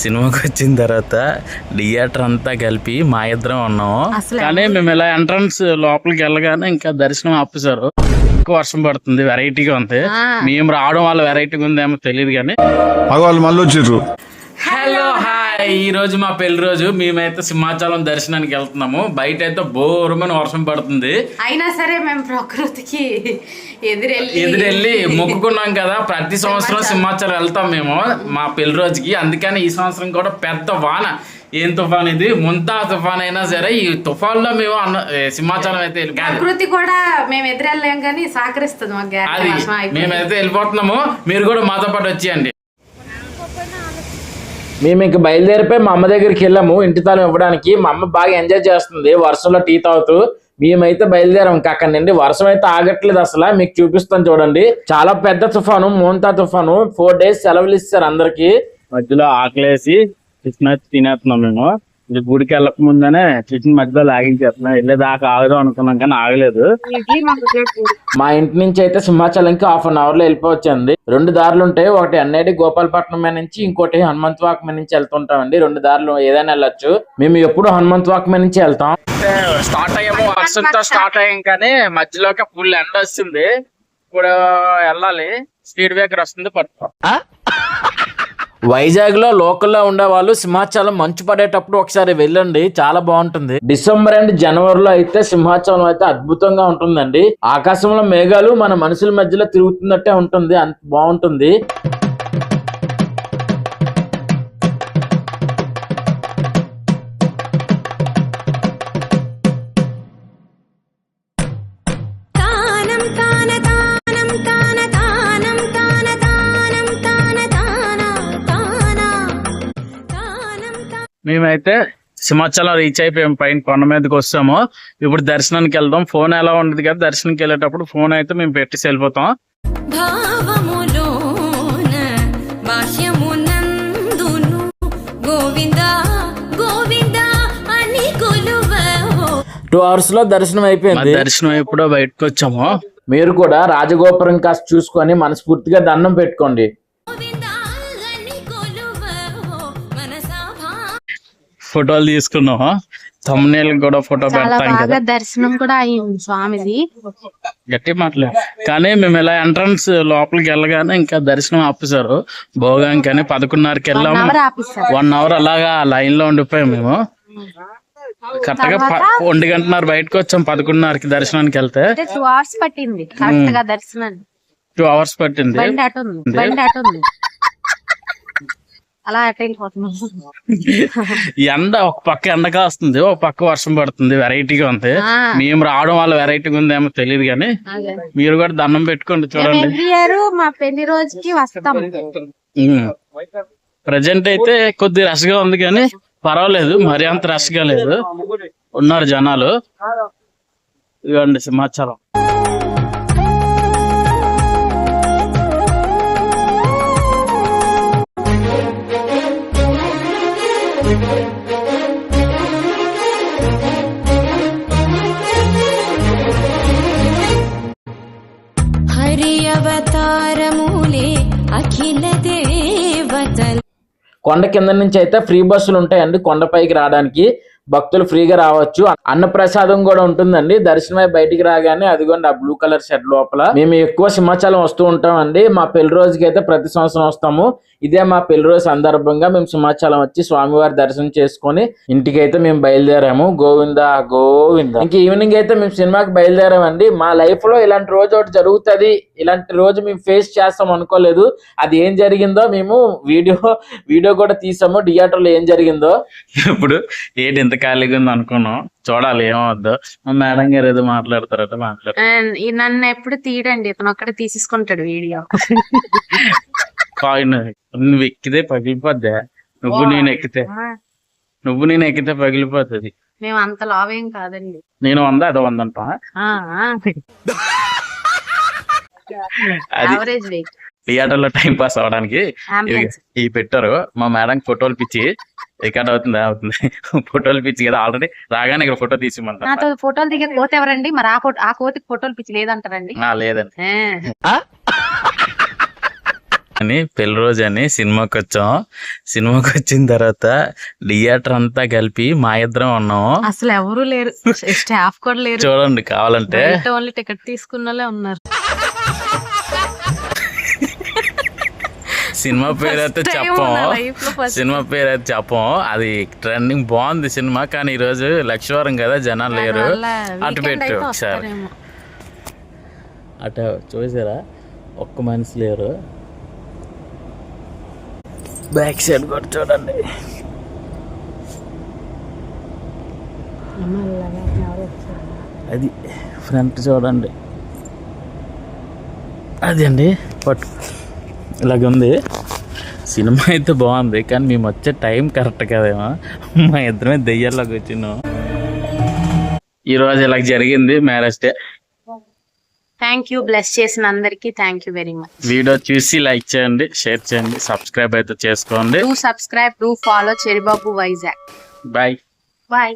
సినిమాకి వచ్చిన తర్వాత థియేటర్ అంతా కలిపి మా ఇద్దరం ఉన్నాము కానీ మేము ఇలా ఎంట్రన్స్ లోపలికి వెళ్ళగానే ఇంకా దర్శనం ఆపేశారు. ఎక్కువ వర్షం పడుతుంది వెరైటీగా ఉంది. మేము రావడం వల్ల వెరైటీగా ఉందేమో తెలియదు కానీ. మగవాళ్ళు మళ్ళీ వచ్చిర్రు. హలో హాయ్ ఈ రోజు మా పెళ్ళి రోజు. మేమైతే సింహాచలం దర్శనానికి వెళ్తున్నాము. బయట అయితే బోరుమని వర్షం పడుతుంది. అయినా సరే మేము ప్రకృతికి ఎదురెళ్ళి ఎదురెళ్ళి మొక్కుకున్నాం కదా. ప్రతి సంవత్సరం సింహాచలం. వెళ్తాం మేము మా పెళ్ళి రోజుకి. అందుకని ఈ సంవత్సరం కూడా పెద్ద వాన. ఏం తుఫాన్ ఇది? ముంతా తుఫాన్ అయినా సరే ఈ తుఫాన్లో మేము అన్న సింహాచలం అయితే ప్రకృతి కూడా మేము ఎదురెళ్ళాం కానీ సహకరిస్తుంది మాకు. మేమైతే వెళ్ళిపోతున్నాము. మీరు కూడా మాతో పాటు వచ్చేయండి. మేము ఇంక బయలుదేరిపోయి మా అమ్మ దగ్గరికి వెళ్ళాము. ఇంటి తాళం ఇవ్వడానికి. మా అమ్మ బాగా ఎంజాయ్ చేస్తుంది. వర్షంలో టీ తాగుతూ మేమైతే బయలుదేరాం. ఇంకా అక్కడ నుండి వర్షం అయితే ఆగట్లేదు అసలు. మీకు చూపిస్తాను చూడండి. చాలా పెద్ద తుఫాను మోంతా తుఫాను. ఫోర్ డేస్ సెలవులు ఇస్తారు అందరికి. మధ్యలో ఆకలేసి తినేస్తున్నాం మేము. గుడికి వెళ్ళక ముందనే చిన్న మధ్యలో లాగించేస్తున్నాం. వెళ్ళేదాకా ఆగదాం అనుకున్నాం కానీ ఆగలేదు. మా ఇంటి నుంచి అయితే సింహాచలంకి హాఫ్ అన్ అవర్లో వెళ్ళిపోవచ్చండి. రెండు దారులు ఉంటాయి. ఒకటి అన్నేటి గోపాలపట్నం మీద నుంచి ఇంకోటి హనుమంత్ వాక్ మీద నుంచి వెళ్తుంటామండి. రెండు దారులు ఏదైనా వెళ్ళొచ్చు. మేము ఎప్పుడు హనుమంత్ వాక్ మీద నుంచి వెళ్తాం. స్టార్ట్ అయ్యాము వర్షంతో స్టార్ట్ అయ్యాం కానీ మధ్యలోకి ఫుల్ ఎండ వస్తుంది. ఇప్పుడు వెళ్ళాలి. స్పీడ్ బ్రేకర్ వస్తుంది పట్టుకో వైజాగ్లో లోకల్లో ఉండే వాళ్ళు సింహాచలం మంచు పడేటప్పుడు ఒకసారి వెళ్ళండి చాలా బాగుంటుంది. డిసెంబర్ అండ్ జనవరిలో అయితే సింహాచలం అయితే అద్భుతంగా ఉంటుందండి. ఆకాశంలో మేఘాలు మన మనుషుల మధ్యలో తిరుగుతున్నట్టే ఉంటుంది అంత బాగుంటుంది. మేమైతే సింహాచలం రీచ్ అయిపోయాం పైన కొండ మీదకి వస్తాము. ఇప్పుడు దర్శనానికి వెళ్దాం. ఫోన్ ఎలా ఉండదు కదా దర్శనానికి వెళ్ళేటప్పుడు ఫోన్ అయితే మేము పెట్టేసి వెళ్ళిపోతాం. భావములోన బాహ్యమునందును గోవింద గోవింద అని కొలువవో. టూ అవర్స్లో దర్శనం అయిపోయింది. దర్శనం ఎప్పుడో బయటకు వచ్చాము. మీరు కూడా రాజగోపురం కాస్త చూసుకొని మనస్ఫూర్తిగా దండం పెట్టుకోండి. ఫోటోలు తీసుకున్నాము తమ్నేల్ కూడా ఫోటో పెడతాం కదా. దర్శనం కూడా అయ్యింది స్వామిది. గట్టి మాటలే. కానీ మేము ఇలా ఎంట్రన్స్ లోపలికి వెళ్ళగానే ఇంకా దర్శనం ఆపేశారు. భోగాం కానీ పదకొండున్నరకి వెళ్ళాము. వన్ అవర్ అలాగా లైన్లో ఉండిపోయాం మేము. కరెక్ట్గా ఒంటి గంటన్నర బయటకు వచ్చాం పదకొండున్నరకి దర్శనానికి వెళ్తే. టూ అవర్స్ పట్టింది. టూ అవర్స్ పట్టింది బండి అటు ఉంది బండి అటు ఉంది అలా అటు వెళ్ళిపోతున్నాం ఎండ ఒక పక్క ఎండ కాస్తుంది ఒక పక్క వర్షం పడుతుంది వెరైటీగా ఉంది. మేము రావడం వల్ల వెరైటీగా ఉందేమో తెలియదు కానీ. మీరు కూడా దండం పెట్టుకోండి చూడండి. ఇయర్ మా పెళ్ళి రోజుకి వస్తాం. ప్రజెంట్ అయితే కొద్ది రష్గా ఉంది కానీ పర్వాలేదు మరి అంత రష్గా లేదు. ఉన్నారు జనాలు. ఇదిగోండి సింహాచలం. కొండ కింద నుంచి అయితే ఫ్రీ బస్సులు ఉంటాయండి కొండపైకి రావడానికి. భక్తులు ఫ్రీగా రావచ్చు. అన్నప్రసాదం కూడా ఉంటుందండి. దర్శనమై బయటికి రాగానే అదిగోండి ఆ బ్లూ కలర్ షర్ట్ లోపల. మేము ఎక్కువ సింహాచలం వస్తూ ఉంటామండి. మా పెళ్ళి రోజుకి అయితే ప్రతి సంవత్సరం వస్తాము. ఇదే మా పెళ్ళి రోజు సందర్భంగా మేము సింహాచలం వచ్చి స్వామివారి దర్శనం చేసుకొని ఇంటికి అయితే మేము బయలుదేరాము. గోవింద గోవింద. ఇంక ఈవినింగ్ అయితే మేము సినిమాకి బయలుదేరామండి. మా లైఫ్లో ఇలాంటి రోజు ఒకటి జరుగుతుంది. ఇలాంటి రోజు మేము ఫేస్ చేస్తాం అనుకోలేదు. అది ఏం జరిగిందో మేము వీడియో వీడియో కూడా తీసాము. థియేటర్లో ఏం జరిగిందో. ఇప్పుడు ఏంటి ఖాళీగా ఉంది అనుకున్నాం. చూడాలి ఏమవుద్దో మా మేడం గారు ఏదో మాట్లాడతారట మాట్లాడు. ఈ నన్ను ఎప్పుడు తీయడండి ఇతను ఒక్కడే తీసేసుకుంటాడు వీడియో. కాయిన్ నువ్వు ఎక్కితే పగిలిపోద్దా? నువ్వు నేను ఎక్కితే. నువ్వు నేను ఎక్కితే పగిలిపోతుంది. మేము అంత లావ్ కాదండి. నేను వంద అదో వంద అంటా ఆ, ఆ. అది యావరేజ్ వెయిట్ థియేటర్లో టైం పాస్ అవడానికి ఇవి ఇవి పెట్టారు. మా మేడం ఫోటోలు పిచ్చి రికార్డ్ అవుతుంది అవుతుంది. ఫోటోలు పిచ్చి కదా ఆల్రెడీ రాగానే ఇక్కడ ఫోటో తీసిమంటారు నాతో ఫోటోలు దిగే కోత ఎవరండి? మరి ఆ ఫోటో ఆ కోతికి ఫోటోలు పిచ్చి లేదంటారండి? లేదండి. ఆ. అని పెళ్ళి రోజు అని సినిమాకి వచ్చాం. సినిమాకి వచ్చిన తర్వాత థియేటర్ అంతా కలిపి మా ఇద్దరం ఉన్నాము అసలు ఎవరు లేరు. స్టాఫ్ కూడా లేరు. చూడండి కావాలంటే. ఓన్లీ టికెట్ తీసుకున్న ఉన్నారు. సినిమా పేరు అయితే చెప్పం. సినిమా పేరు అయితే చెప్పం. అది ట్రెండింగ్ బాగుంది సినిమా. కానీ ఈ రోజు లక్ష్మీవారం కదా జనాలు లేరు. అటు పెట్టు ఒకసారి. అటు చూసారా? ఒక్క మనిషి లేరు. బ్యాక్ సైడ్ కూడా చూడండి. అది ఫ్రంట్ చూడండి. అది అండి పట్టు. ఇలాగ ఉంది. సినిమా అయితే బాగుంది కానీ మేము వచ్చే టైం కరెక్ట్ కదేమో. మా ఇద్దరమే దెయ్యాల్లోకి వచ్చినాం. ఈరోజు ఇలా జరిగింది marriage day. Thank you bless చేసిన అందరికి thank you very much video చూసి లైక్ చేయండి షేర్ చేయండి సబ్స్క్రైబ్ అయితే చేసుకోండి. Do subscribe do follow Cheribabu Vizag bye bye